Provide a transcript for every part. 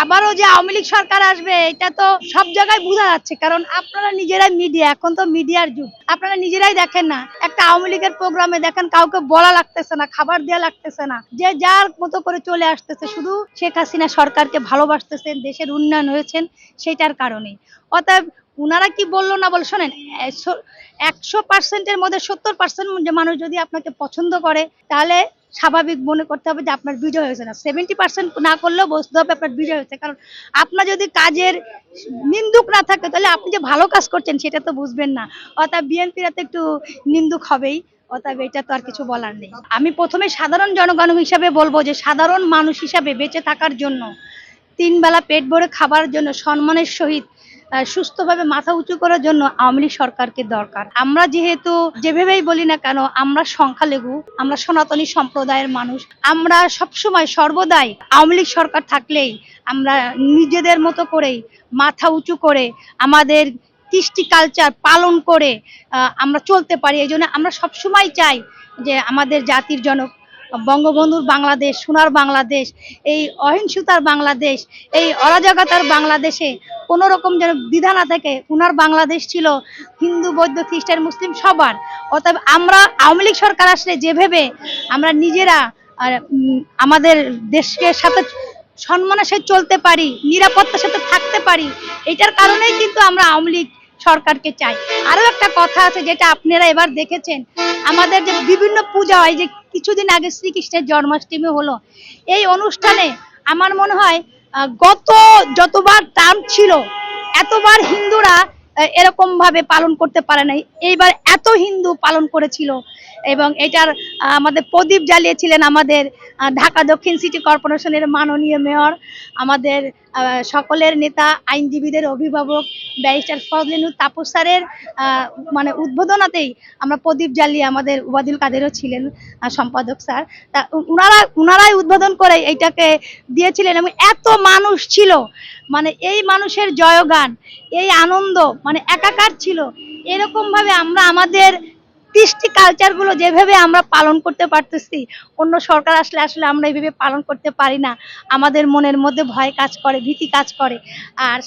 আবারও যে আওয়ামী লীগ সরকার আসবে, এটা তো সব জায়গায় বোঝা যাচ্ছে, কারণ আপনারা নিজেরাই মিডিয়া এখন তো মিডিয়ার যুগ। আপনারা নিজেরাই দেখেন না, একটা আওয়ামী লীগের প্রোগ্রামে দেখেন কাউকে বলা লাগতেছে না, খাবার দেওয়া লাগতেছে না, যে যার মতো করে চলে আসতেছে, শুধু শেখ হাসিনা সরকারকে ভালোবাসতেছেন, দেশের উন্নয়ন হয়েছেন, সেটার কারণে। অতএব উনারা কি বলল না বল শোনেন একশো পার্সেন্টের মধ্যে সত্তর পার্সেন্ট মানুষ যদি আপনাকে পছন্দ করে, তাহলে স্বাভাবিক মনে করতে হবে যে আপনার বিজয় হয়েছে না। সেভেন্টি পার্সেন্ট না করলেও বুঝতে হবে আপনার বিজয় হয়েছে। কারণ আপনার যদি কাজের নিন্দুক না থাকে, তাহলে আপনি যে ভালো কাজ করছেন সেটা তো বুঝবেন না। অর্থাৎ বিএনপিরা তো একটু নিন্দুক হবেই অতএব এটা তো আর কিছু বলার নেই। আমি প্রথমে সাধারণ জনগণ হিসাবে বলব যে, সাধারণ মানুষ হিসাবে বেঁচে থাকার জন্য তিন বেলা পেট ভরে খাবার জন্য, সম্মানের সহিত সুস্থভাবে মাথা উঁচু করার জন্য আওয়ামী লীগ সরকারকে দরকার। আমরা যেহেতু যেভাবেই বলি না কেন, আমরা সংখ্যালঘু, আমরা সনাতনী সম্প্রদায়ের মানুষ। আমরা সবসময় সর্বদাই আওয়ামী লীগ সরকার থাকলেই আমরা নিজেদের মতো করেই মাথা উঁচু করে আমাদের কৃষ্টি কালচার পালন করে আমরা চলতে পারি। এই জন্য আমরা সবসময় চাই যে আমাদের জাতির জনক বঙ্গবন্ধুর বাংলাদেশ, সোনার বাংলাদেশ, এই অহিংসতার বাংলাদেশ, এই অরাজকতার বাংলাদেশে কোনো রকম যেন দ্বিধা না থাকে উনার বাংলাদেশ ছিল হিন্দু, বৌদ্ধ, খ্রিস্টান, মুসলিম সবার। অতএব আমরা আওয়ামী লীগ সরকার আসলে যেভাবে আমরা নিজেরা আমাদের দেশকে সাথে সম্মানের সাথে চলতে পারি, নিরাপত্তার সাথে থাকতে পারি, এটার কারণেই কিন্তু আমরা আওয়ামী লীগ সরকারকে চাই। আরও একটা কথা আছে যেটা আপনারা এবার দেখেছেন, আমাদের যে বিভিন্ন পূজা হয়, যে কিছুদিন আগে শ্রীকৃষ্ণের জন্মাষ্টমী হলো। এই অনুষ্ঠানে আমার মনে হয় গত যতবার টার্ম ছিল, এতবার হিন্দুরা এরকম ভাবে পালন করতে পারে নাই। এইবার এত হিন্দু পালন করেছিল এবং এটার আমাদের প্রদীপ জ্বালিয়েছিলেন আমাদের ঢাকা দক্ষিণ সিটি কর্পোরেশনের মাননীয় মেয়র, আমাদের সকলের নেতা, আইনজীবীদের অভিভাবক, ব্যারিস্টার ফজলিনুর তাপস স্যারের মানে উদ্বোধনাতেই আমরা প্রদীপ জ্বালিয়ে আমাদের উবাদুল কাদেরও ছিলেন সম্পাদক স্যার। তা উনারা, উনারাই উদ্বোধন করে এইটাকে দিয়েছিলেন এবং এত মানুষ ছিল মানে এই মানুষের জয়গান, এই আনন্দ মানে একাকার ছিল। এরকমভাবে আমরা আমাদের কৃষ্টি কালচারগুলো যেভাবে আমরা পালন করতে পারতেছি, অন্য সরকার আসলে আসলে আমরা এইভাবে পালন করতে পারি না। আমাদের মনের মধ্যে ভয় কাজ করে, ভীতি কাজ করে। আর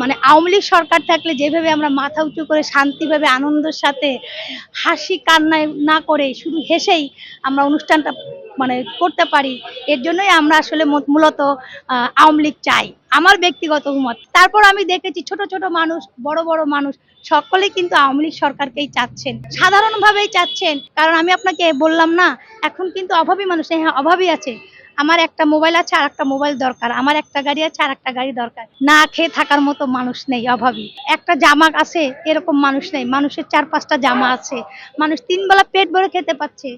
মানে আওয়ামী লীগ সরকার থাকলে যেভাবে আমরা মাথা উঁচু করে শান্তিভাবে, আনন্দের সাথে হাসি কান্নায় না করে শুধু হেসেই আমরা অনুষ্ঠানটা মানে করতে পারি, এর জন্যই আমরা আসলে মূলত আওয়ামী লীগ চাই। আমার ব্যক্তিগত মত। তারপর আমি দেখেছি ছোট ছোট মানুষ, বড় বড় মানুষ, সকলেই কিন্তু আওয়ামী লীগ সরকারকেই চাচ্ছেন। সাধারণভাবেই চাচ্ছেন। কারণ আমি আপনাকে বললাম না, এখন কিন্তু অভাবী মানুষ নেই হ্যাঁ অভাবী আছে। আমার একটা মোবাইল আছে, আর একটা মোবাইল দরকার। আমার একটা গাড়ি আছে, আর একটা গাড়ি দরকার। না খেয়ে থাকার মতো মানুষ নেই, অভাবী। একটা জামা আছে, এরকম মানুষ নেই। মানুষের চার পাঁচটা জামা আছে। মানুষ তিন বেলা পেট ভরে খেতে পাচ্ছে